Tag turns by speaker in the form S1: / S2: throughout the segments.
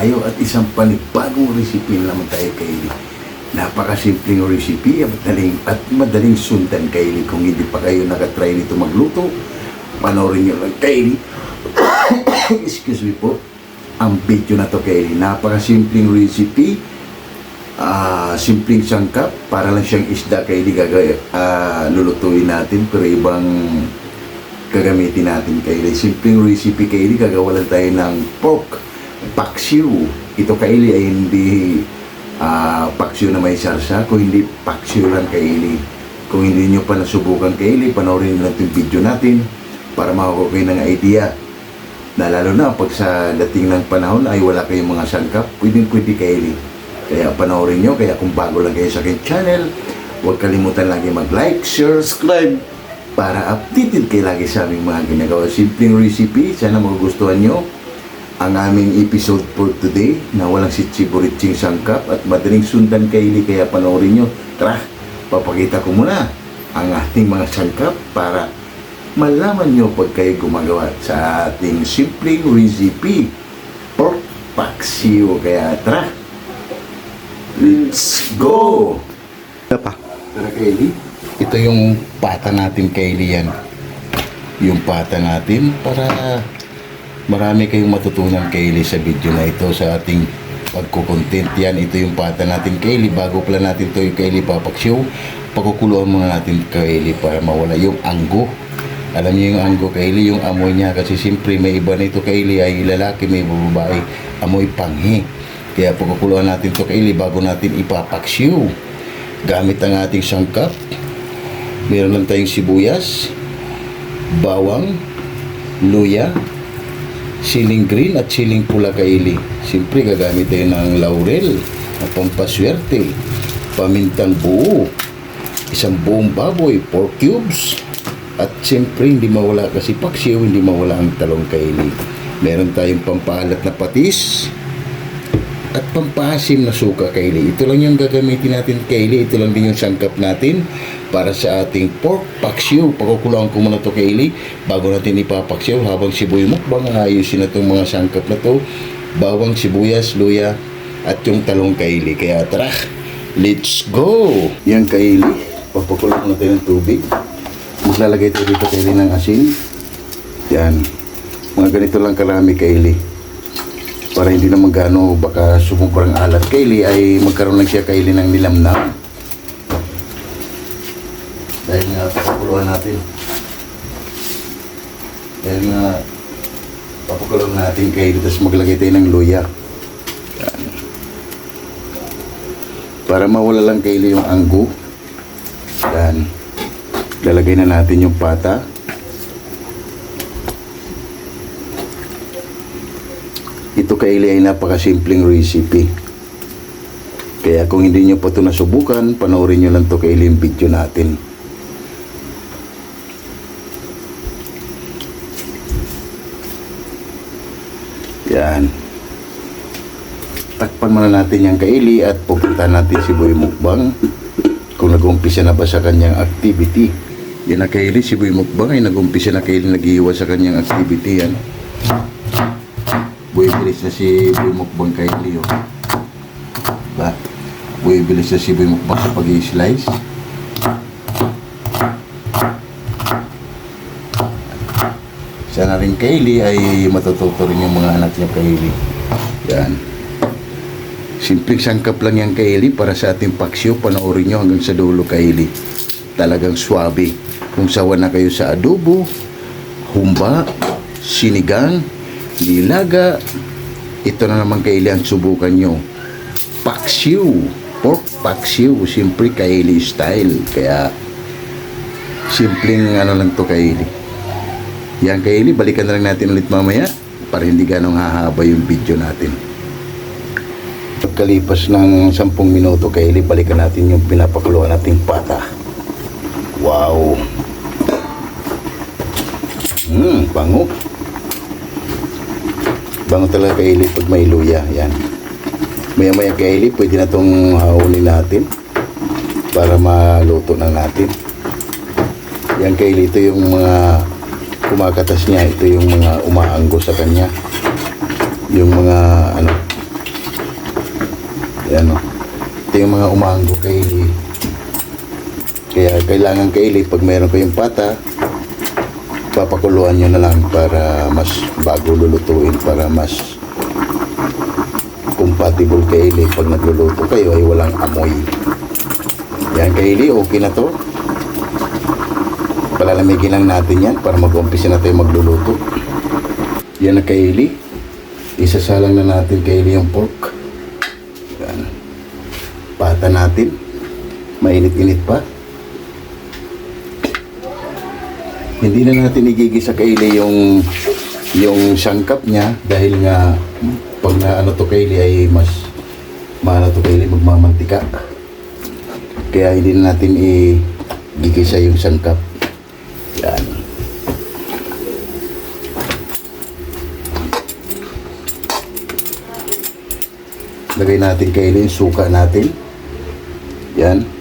S1: tayo at isang panibagong recipe na naman tayo Kaylee. Napakasimpleng recipe at madaling, at madaling sundan Kaylee. Kung hindi pa kayo nakatry nito magluto, panoorin nyo lang Kaylee. Excuse me po. Ang video na to Kaylee. Napakasimpleng recipe. Ah, simpleng sangkap. Para lang siyang isda Kaylee gagawin. ah lulutuin natin pero ibang gagamitin natin Kaylee. Simpleng recipe Kaylee. Gagawa lang tayo ng pork paksiw. Ito Kaylee ay hindi ah paksiw na may sarsa. Kung hindi paksiw lang Kaylee. Kung hindi nyo pa nasubukan Kaylee, panoorin nyo itong video natin para makakuha kayo ng idea na lalo na pag sa dating ng panahon ay wala kayong mga sangkap, pwedeng pwede Kaylee. Kaya panoorin nyo, kaya kung bago lang kayo sa aking channel, huwag kalimutan lagi mag-like, share, subscribe para updated kayo lagi sa aming mga ginagawa. Simpleng recipe, sana magugustuhan nyo ang aming episode for today na walang sitsiburiching sangkap at madaling sundan Kaylee kaya panoorin nyo. Tara, papakita ko muna ang ating mga sangkap para malaman nyo pag kayo gumagawa sa ating simpleng recipe pork paksiw. Kaya tara, let's go!
S2: pa.
S1: Tara Kaylee, ito yung pata natin Kaylee yan. Yung pata natin para marami kayong matutunan Kaylee sa video na ito sa ating pagkukontent yan. Ito yung pata natin Kaylee. Bago pala natin ito yung Kaylee papaksyaw, pagkukuluan muna natin Kaylee para mawala yung anggo. Alam niyo yung anggo Kaylee, yung amoy niya kasi siyempre may iba na ito Kaylee ay lalaki, may babae, amoy panghi. Kaya pagkukuluan natin ito Kaylee bago natin ipapaksyaw gamit ang ating sangkap. Meron lang tayong sibuyas, bawang, luya, siling green at siling pula kaili. Siyempre gagamit tayo ng laurel na pampaswerte, pamintang buo, isang buong baboy, pork cubes, at siyempre hindi mawala kasi paksiw, hindi mawala ang talong kaili. Meron tayong pampaalat na patis, at pampasim na suka kaili. Ito lang yung gagamitin natin kaili. Ito lang din yung sangkap natin para sa ating pork paksiw. Pagkukulang ko muna to kaili bago natin ipapaksiw habang siboy mukbang ayusin na itong mga sangkap na to. Bawang, sibuyas, luya at yung talong kaili. Kaya tara, let's go! Yan kaili. Papakulang natin ng tubig. Maglalagay tayo dito kaili ng asin. Yan. Mga ganito lang karami kaili para hindi naman gaano baka sumubrang alat. Kaylee ay magkaroon lang siya Kaylee ng nilamnam. Dahil nga papakuluan natin. Dahil nga papakuluan natin Kaylee tapos maglagay tayo ng luya. Para mawala lang Kaylee yung anggo. Yan. Lalagay na natin yung pata Ito kaili ay napakasimpleng recipe. Kaya kung hindi nyo pa ito nasubukan, panoorin nyo lang ito kaili yung video natin. Yan. Takpan muna natin yung kaili at pupunta natin si Boy Mukbang kung nag-umpisa na ba sa kanyang activity. Yan na kaili, si Boy Mukbang ay nag-umpisa na kaili nag sa kanyang activity yan. Buibilis na si Boy Mukbang kay Leo. Ba? Buibilis na si Boy Mukbang pag-i-slice. Sana rin Kaylee ay matututo rin yung mga anak niya Kaylee. Yan. Simpleng sangkap lang yan Kaylee para sa ating paksyo. Panoorin nyo hanggang sa dulo Kaylee. Talagang swabe. Kung sawa na kayo sa adobo, humba, sinigang, nilaga. Ito na naman kailangan subukan nyo. Paksiw. Pork paksiw. Siyempre kaili style. Kaya simpleng ano lang to kaili. Yan kaili. Balikan na lang natin ulit mamaya para hindi ganong hahaba yung video natin. Pagkalipas ng 10 minuto kaili, balikan natin yung pinapakuluan nating pata. Wow! Hmm, bango. Bango talaga kaili pag may luya. Yan. Maya maya kaili, pwede na itong hahuli natin para maluto na natin. Yan kaili, ito yung mga kumakatas niya. Ito yung mga umaanggo sa kanya. Yung mga ano, Yan o. Ito yung mga umango kaili. Kaya kailangan kaili pag mayroon kayong pata, papakuluan nyo na lang para mas bago lulutuin, para mas compatible kaili pag nagluluto kayo ay walang amoy. Yan kaili, okay na to. Palalamigin lang natin yan para mag-umpisa na tayo magluluto. Yan na kaili. Isasalang na natin kaili yung pork. Yan. Pata natin. Mainit-init pa. Hindi na natin igigisa kaili yung yung sangkap niya dahil nga pag na ano to kaili ay mas maano to kaili magmamantika. Kaya hindi na natin igigisa yung sangkap. Yan. Lagay natin kaili yung suka natin. Yan.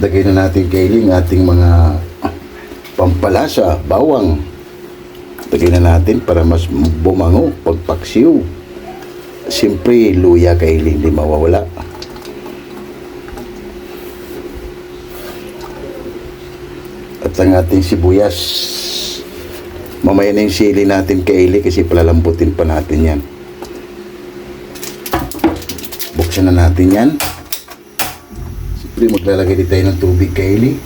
S1: Lagay na natin kaili yung ating mga pampalasa, bawang. Lagay na natin para mas bumango pagpaksiw. Siyempre, luya kaili, hindi mawawala. At ang ating sibuyas. Mamaya na yung sili natin kaili kasi palalambutin pa natin yan. Buksan na natin yan. Siyempre, maglalagay din tayo ng tubig kaili.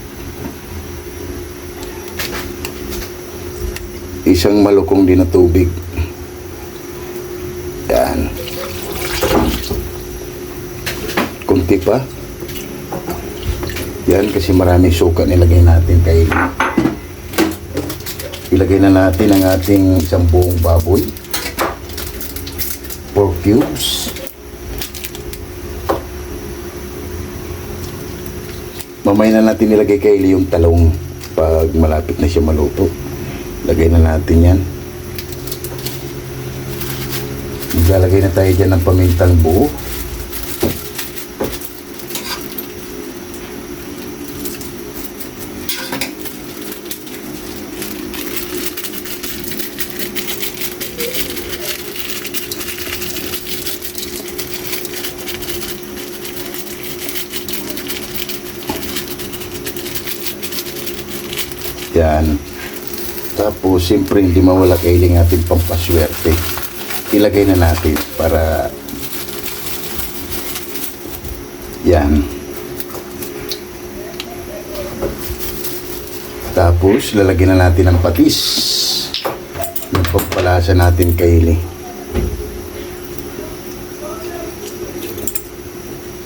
S1: Isang malukong din na tubig. Yan. Kunti pa. Yan kasi maraming suka nilagay natin kay ilagay na natin ang ating isang buong baboy. Pork cubes. Mamay na natin nilagay kay yung talong pag malapit na siya maluto. Lagay na natin yan. Maglalagay na tayo dyan ng pamintang buo. Yan. Tapos, siyempre, hindi mawala kailing ating pampaswerte. Ilagay na natin para yan. Tapos, lalagyan na natin ng patis. Yung natin kaili.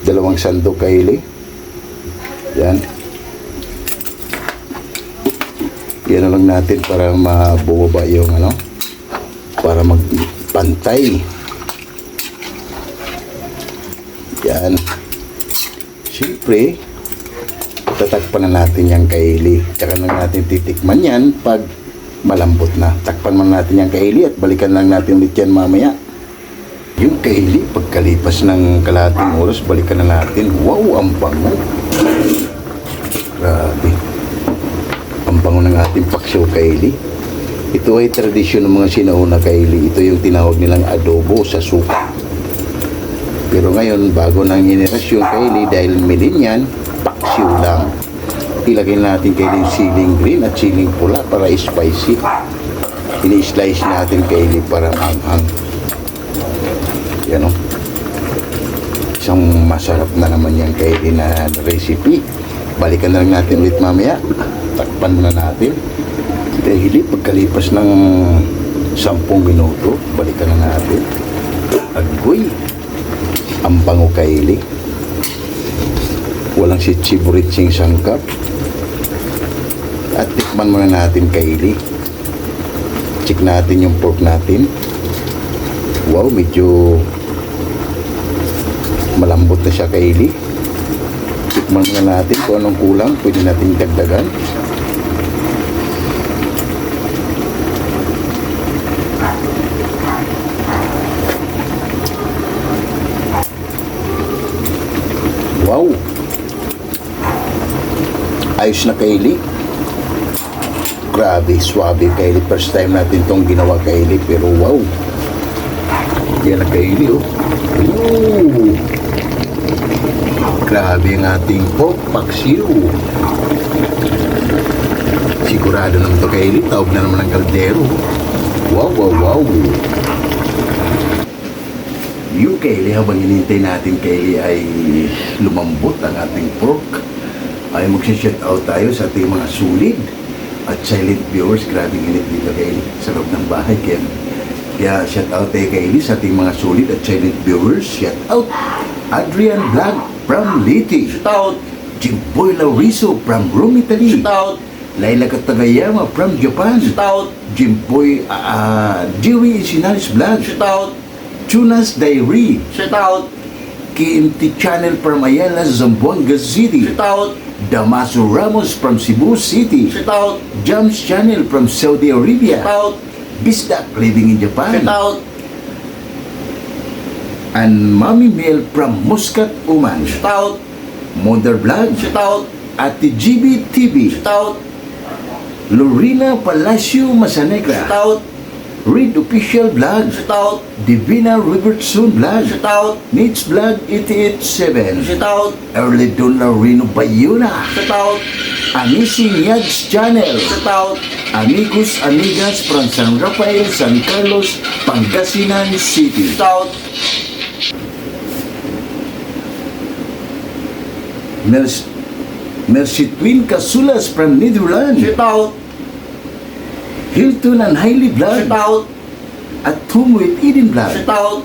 S1: Dalawang sandok kaili. Yan. Yan na lang natin para mabubaba yung ano, para magpantay. Yan. Siyempre, tatakpan na natin yung kaili. Tsaka lang natin titikman yan pag malambot na. Takpan man natin yung kaili at balikan lang natin ulit yan mamaya. Yung kaili, pagkalipas ng kalahating oras, balikan na natin. Wow, ang bango. Grabe ang bango ng ating paksyo kaili. Ito ay tradisyon ng mga sinauna kaili. Ito yung tinawag nilang adobo sa suka. Pero ngayon, bago ng generasyon kaili, dahil millennial, paksyo lang. Ilagay natin kaili siling green at siling pula para spicy. Ini-slice natin kaili para manghang. Yan o. Isang masarap na naman yung kaili na recipe. Balikan na lang natin ulit mamaya takpan muna natin. Dahil pagkalipas ng 10 minuto, balikan na natin. Agoy! Ang bango kaili. Walang si chiburitsing sangkap. At tikman muna natin kaili. Check natin yung pork natin. Wow, medyo malambot na siya kaili. Tikman muna natin kung anong kulang. Pwede natin dagdagan. Wow! Ayos na kaili. grabe, swabe Kylie. First time natin tong ginawa Kylie, pero wow. Yan na Kylie, oh. Ooh. Grabe ang ating pork paksiw. Sigurado naman to Kylie, taob na naman ang kaldero. Wow, wow, wow. Yung Kylie, habang hinintay natin Kylie ay lumambot ang ating pork, ay magsha-shout out tayo sa ating mga sulit at silent viewers. Grabe init dito Kylie sa loob ng bahay. Kaya, kaya shout out tayo Kylie sa ating mga sulit at silent viewers. Shout out Adrian Vlog from Liti.
S2: Shout out!
S1: Jimboy Lauriso from Rome, Italy.
S2: Shout out!
S1: Laila Katagayama from Japan.
S2: Shout out!
S1: Jimboy uh, Jerry Sinalis Vlog.
S2: Shout out!
S1: Tunas Diary.
S2: Shout out!
S1: KMT Channel from Ayala, Zamboanga City.
S2: Shout out!
S1: Damaso Ramos from Cebu City.
S2: Shout out!
S1: Jams Channel from Saudi Arabia.
S2: Shout out!
S1: Bisdak living in Japan.
S2: Shout out!
S1: And Mami Mel from Muscat, Oman.
S2: Shout out!
S1: Mother Vlog.
S2: Shout out!
S1: Ate GB TV.
S2: Shout out!
S1: Lorena Palacio
S2: Shout
S1: Masanegra.
S2: out!
S1: Read Official Vlog.
S2: Shout out!
S1: Divina Robertson Vlog.
S2: Shout out!
S1: Needs Vlog 887.
S2: Shout out!
S1: Early Don Larino Bayuna.
S2: Shout out!
S1: Amazing Yads Channel.
S2: Shout out!
S1: Amigos, amigas from San Rafael, San Carlos, Pangasinan City.
S2: Shout out!
S1: Mercy, Mercy Twin Casulas from Netherlands.
S2: Shout out!
S1: Hilton and Hailey
S2: Shout
S1: Vlog.
S2: out!
S1: At Home with Eden
S2: Shout
S1: Vlog.
S2: out!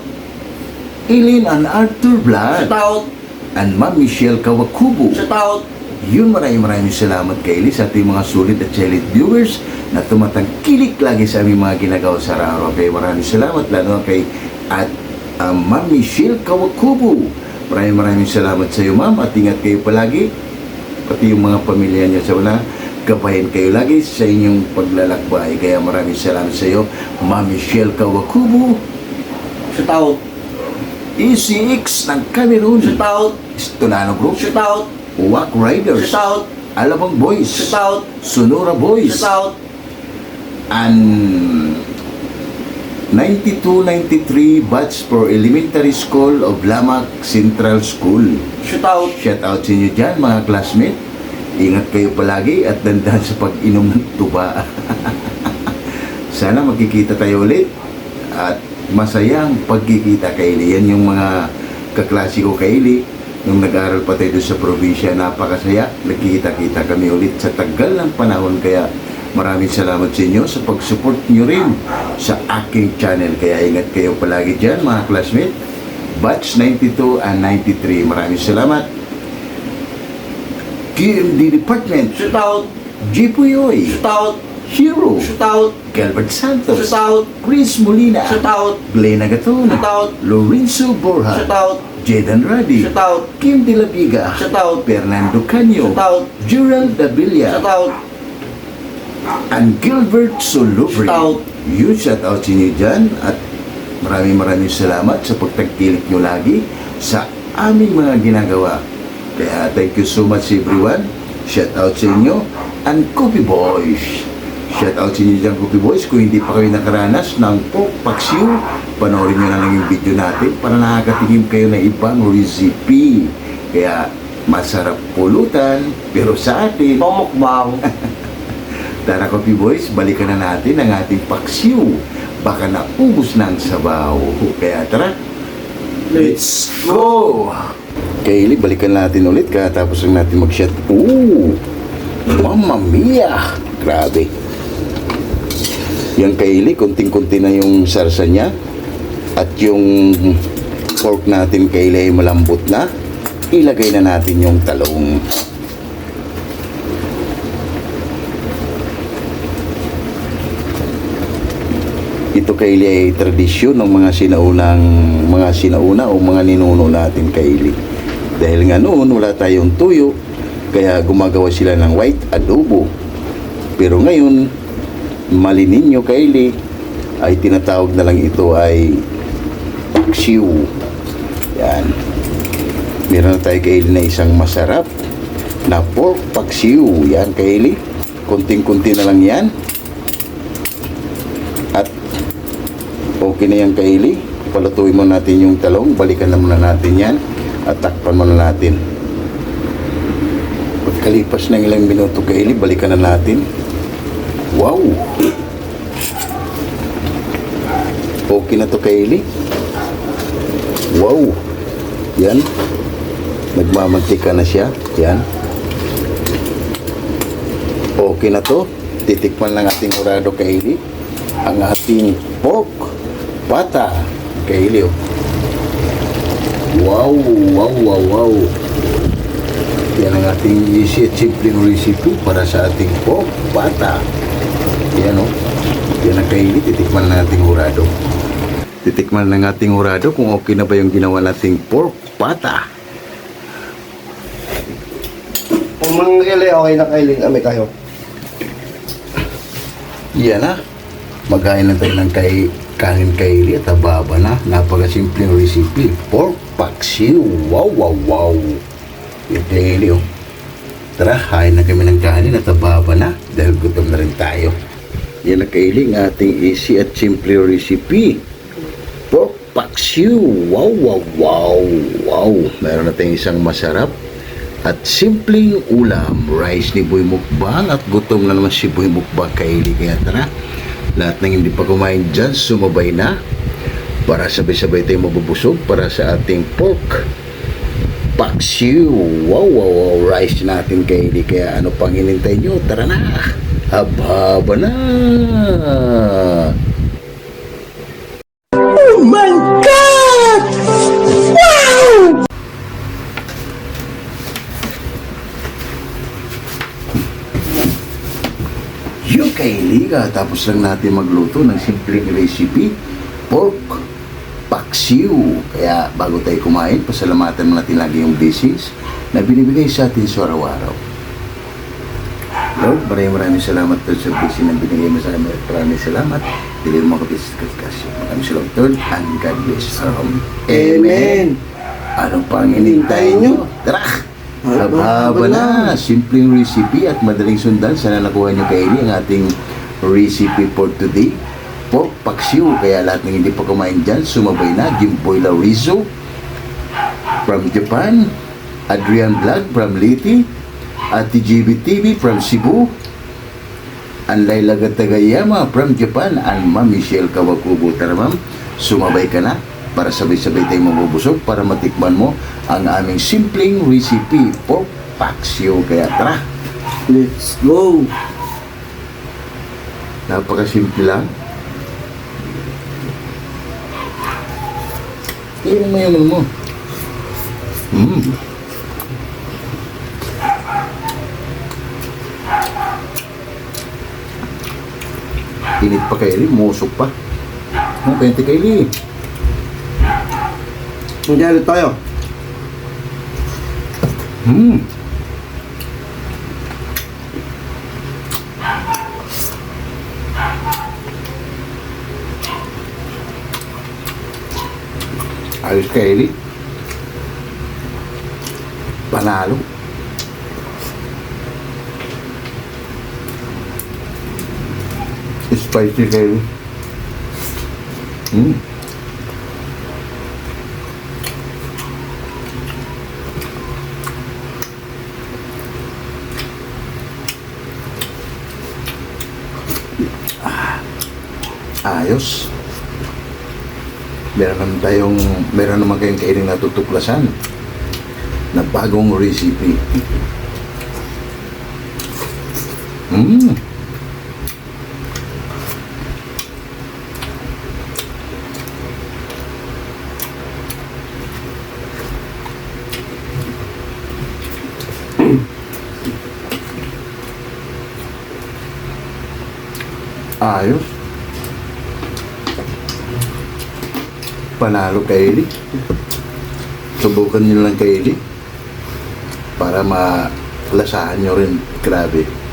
S1: Eileen and Arthur
S2: Shout
S1: Vlog.
S2: out!
S1: And Ma'am Michelle Kawakubo.
S2: Shout out!
S1: Yun maraming maraming salamat kay Eli sa ating mga sulit at silent viewers na tumatangkilik lagi sa aming mga ginagawa sa araw. Kaya maraming salamat lalo kay at um, Ma'am Michelle Kawakubo. Maraming maraming salamat sa iyo ma'am at ingat kayo palagi pati yung mga pamilya niyo sa wala gabayan kayo lagi sa inyong paglalakbay. Kaya maraming salamat sa iyo Ma'am Michelle Kawakubo
S2: Shout out!
S1: ECX ng Cameroon
S2: Shout out!
S1: Stolano Group
S2: Shout out!
S1: Walk Riders
S2: Shout out!
S1: Alabang Boys
S2: Shout out!
S1: Sonora Boys
S2: Shout out!
S1: and 92-93 batch for elementary school of Lamak Central School.
S2: Shout out!
S1: Shout out sa inyo dyan mga classmate. Ingat kayo palagi at dandan sa pag-inom ng tuba. Sana magkikita tayo ulit at masayang pagkikita kay Eli. Yan yung mga kaklase ko kay Eli. Nung nag-aaral pa tayo sa probinsya, napakasaya. Nagkikita-kita kami ulit sa tagal ng panahon. Kaya maraming salamat sa inyo sa pag-support nyo rin sa aking channel. Kaya ingat kayo palagi dyan mga classmate. Batch 92 and 93. Maraming salamat. QMD Department,
S2: Shout out!
S1: Jipuyoy,
S2: Shout out!
S1: Hero,
S2: Shout out!
S1: Gilbert Santos,
S2: Shout out!
S1: Chris Molina,
S2: Shout out!
S1: Glenn Agaton,
S2: Shout out!
S1: Lorenzo Borja,
S2: Shout out!
S1: Jaden Radi,
S2: Shout out!
S1: Kim De La Viga,
S2: Shout out!
S1: Fernando Canyo,
S2: Shout out!
S1: Gerald Davilla,
S2: Shout
S1: and Gilbert Solubri.
S2: Shout out!
S1: Yun, shout out sa inyo dyan at maraming maraming salamat sa pagtagkilik nyo lagi sa aming mga ginagawa. Kaya thank you so much everyone. Shout out sa inyo and Coffee Boys. Shout out sa inyo dyan Coffee Boys. Kung hindi pa kayo nakaranas ng paksiw, panoorin nyo na lang yung video natin para nakakatingin kayo ng ibang recipe. Kaya masarap pulutan, pero sa atin,
S2: Pamukbang!
S1: Tara Coffee Boys, balikan na natin ang ating paksiw. Baka naubos na ang sabaw. Kaya tara, let's go! Kaylee, balikan natin ulit katapos lang natin mag-shot. Ooh! Mamma mia! Grabe. Yung Kaylee, kunting-kunti na yung sarsa niya. At yung pork natin Kaylee ay malambot na. Ilagay na natin yung talong. Ito kaili ay tradisyon ng mga sinaunang mga sinauna o mga ninuno natin kaili. Dahil nga noon wala tayong tuyo, kaya gumagawa sila ng white adobo. Pero ngayon, mali ninyo kaili, ay tinatawag na lang ito ay paksiw. Yan. Meron na tayo kaili na isang masarap na pork paksiw. Yan kaili. Kunting-kunti na lang yan. At okay na yan Kaylee. Palutuin mo natin yung talong. Balikan na muna natin yan. At takpan muna natin. Pagkalipas ng ilang minuto Kaylee, balikan na natin. Wow! Okay na to Kaylee. Wow! Yan. Nagmamantika na siya. Yan. Okay na to. Titikman lang ating urado Kaylee. Ang ating pata. Kaylee. oh. Wow! Wow! Wow! Wow! Yan ang ating easy at simpleng recipe para sa ating pork pata. Yan o. Yan ang kainit. Titikman na nating hurado. Titikman na ating hurado kung okay na ba yung ginawa nating pork pata.
S2: Kung mga kailan, okay na kailan kami kayo.
S1: Yan na. Maghain na tayo ng kay, kanin kaili at ababa na. Napakasimpleng recipe. Pork paksiw. Wow, wow, wow. Yung kaili oh. Tara, hain na kami ng kanin at ababa na. Dahil gutom na rin tayo. Yan na kaili ng ating easy at simple recipe. Pork paksiw. Wow, wow, wow. Wow. Meron na tayong isang masarap at simpleng ulam, rice ni Boy Mukbang at gutom na naman si Boy Mukbang kaili. Kaya tara, lahat ng hindi pa kumain dyan, sumabay na para sabay-sabay tayo mabubusog para sa ating pork paksiw. Wow, wow, wow, rice natin kaili. Kaya ano pang hinintay nyo? Tara na! Haba-haba na! Yung kaili, tapos lang natin magluto ng simpleng recipe, pork paksiw. Kaya bago tayo kumain, pasalamatan mo natin lagi yung blessings na binibigay sa atin sa araw-araw. Lord, maraming maraming salamat Lord sa blessing na binigay mo sa amin. Maraming salamat. Dili mo kapit sa kasi. Maraming salamat Lord and God bless. Um, Amen. Ano pang inintay nyo? Tara! Haba-haba na. Simpleng recipe at madaling sundan. Sana nakuha nyo kaili ang ating recipe for today. Pork paksiw. Kaya lahat ng hindi pa kumain dyan, sumabay na. Jimboy Laurizo from Japan. Adrian Vlog from Liti. Ate GB TV from Cebu. Ang Laila Gatagayama from Japan. And Ma'am Michelle Kawakubo. Tara sumabay ka na para sabay-sabay tayong mabubusog para matikman mo ang aming simpleng recipe pork paksiw. Kaya tara,
S2: Let's go!
S1: Napakasimple lang. Iyan mo yung ano mo. Mm. Init pa kaili, musok pa. Ang 20 kaili.
S2: Hindi ulit tayo.
S1: Hmm. Ayos ka, Eli. Panalo. Spicy ka, Eli. Hmm. ayos. Meron naman tayong, meron naman kayong kaining natutuklasan na bagong recipe. Mm. Ayos. Panalo kay Eli. Subukan nyo lang kay Eli para malasahan nyo rin. Grabe.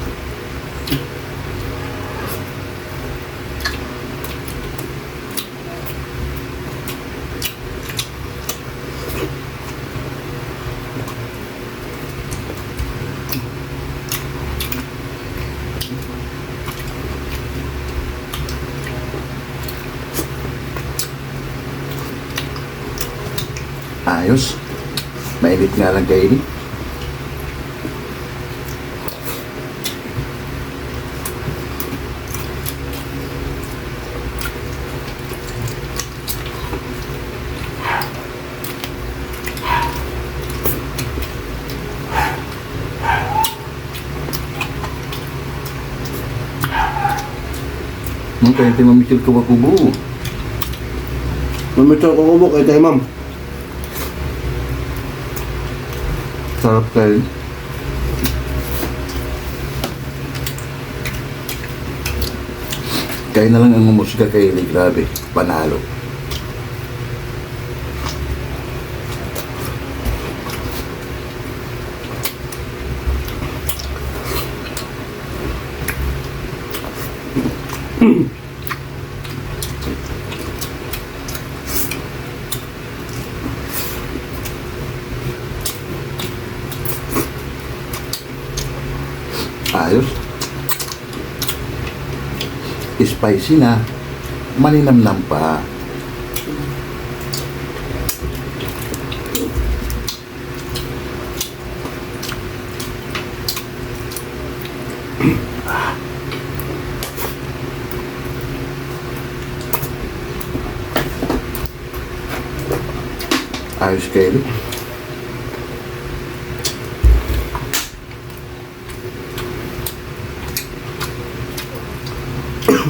S1: Ayos. Mainit nga lang kaili. Nung kaya tayo mamisil ko makubo.
S2: Mamito ko kubo kay tayo ma'am.
S1: Sarap kayo. Kaya na lang ang umusga kay Eli. Grabe. Panalo. Ayos. Spicy na. Maninamnam pa. Ayos kayo. Sarap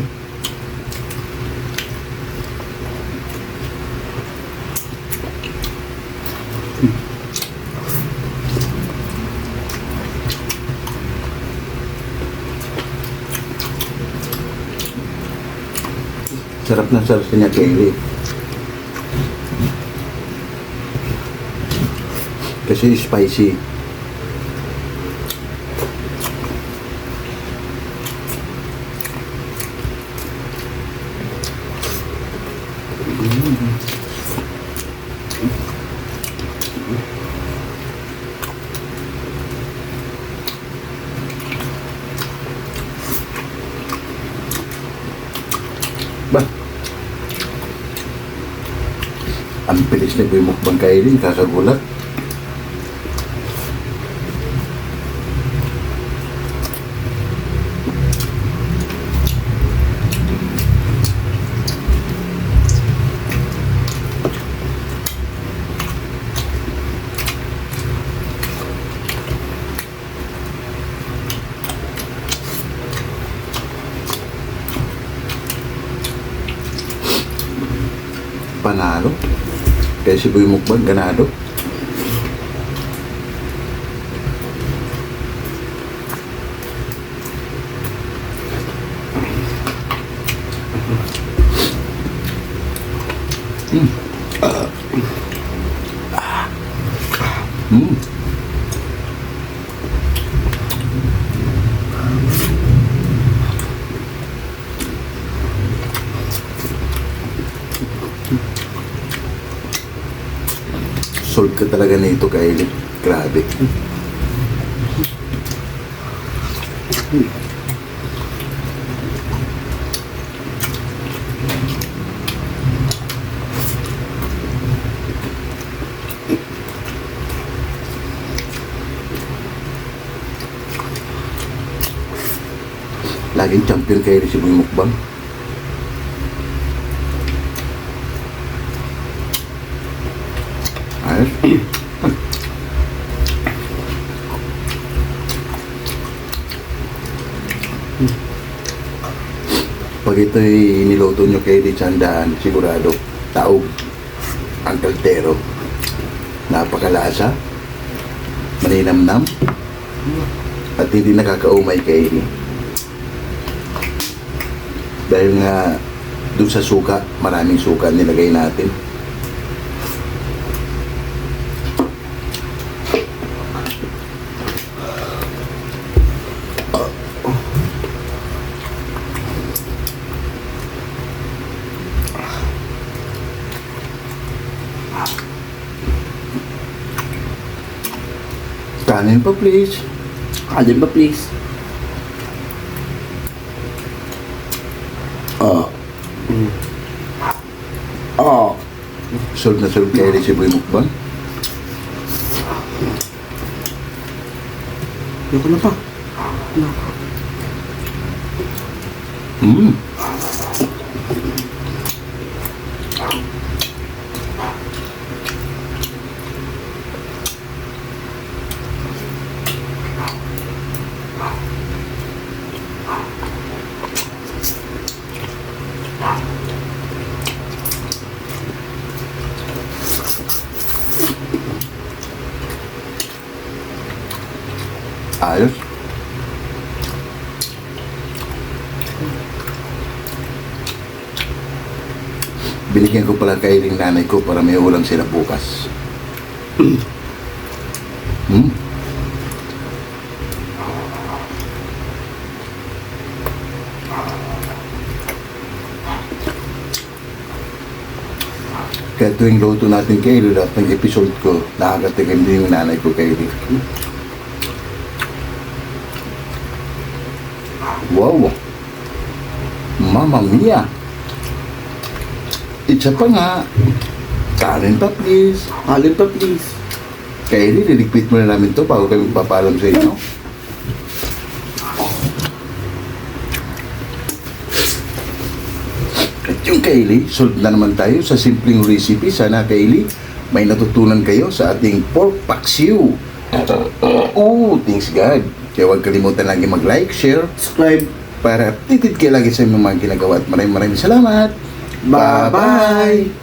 S1: na sarap Kelly. Kasi spicy. Mukbang kailin, kakagulat. Panalo. Kaya si Boy Mukbang, ganado. Solve ka talaga nito, Kylie. Grabe. Laging champion kayo si Boy Mukbang. Pag ito'y niluto nyo kay di Chandaan, sigurado, taog, ang kaltero. Napakalasa, maninamnam, at hindi nakakaumay kay Dahil nga, dun sa suka, maraming suka nilagay natin. Kanin pa please.
S2: Kanin pa please.
S1: Ah.
S2: Ah.
S1: Uh, na solve kayo rin si Boy Mukbang.
S3: Ayoko na pa.
S1: No. Mmm. Pala kay ng nanay ko para may ulam sila bukas. hmm? Kaya tuwing luto natin kay lahat ng episode ko, nakakatikim din yung nanay ko kay Wow! Mamma mia! Isa pa nga. Kanin pa please.
S3: Alin pa, please.
S1: Kaya hindi, liligpit muna namin to bago kami papalam sa inyo. At yung Kaylee, solve na naman tayo sa simpleng recipe. Sana Kaylee, may natutunan kayo sa ating pork paksiw. Oh, thanks God. Kaya huwag kalimutan lagi mag-like, share,
S3: Subscribe.
S1: para updated kayo lagi sa inyong mga ginagawa. At maraming maraming salamat.
S3: Bye-bye.